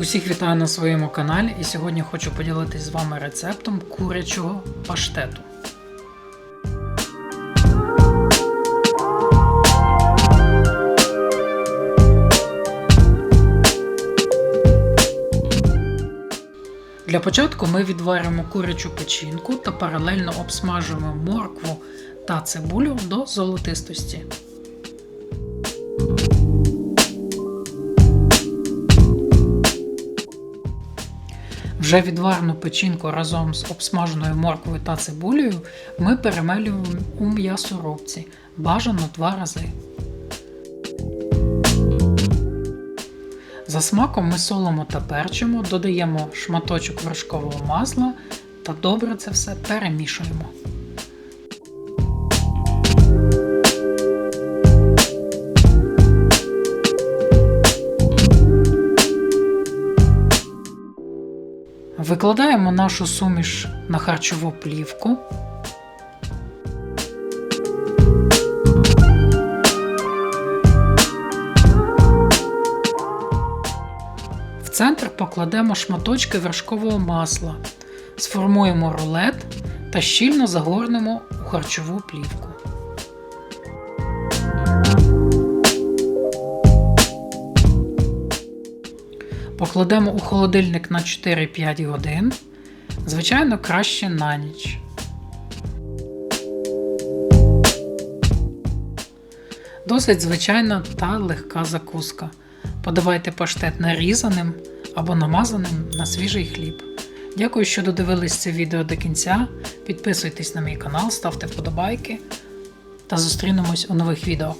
Усіх вітаю на своєму каналі і сьогодні хочу поділитися з вами рецептом курячого паштету. Для початку ми відваримо курячу печінку та паралельно обсмажуємо моркву та цибулю до золотистості. Вже відварену печінку разом з обсмаженою морквою та цибулею ми перемелюємо у м'ясорубці бажано два рази. За смаком ми солимо та перчимо, додаємо шматочок вершкового масла та добре це все перемішуємо. Викладаємо нашу суміш на харчову плівку. В центр покладемо шматочки вершкового масла, сформуємо рулет та щільно загорнемо у харчову плівку. Покладемо у холодильник на 4-5 годин. Звичайно, краще на ніч. Досить звичайна та легка закуска. Подавайте паштет нарізаним або намазаним на свіжий хліб. Дякую, що додивились це відео до кінця. Підписуйтесь на мій канал, ставте вподобайки та зустрінемось у нових відео.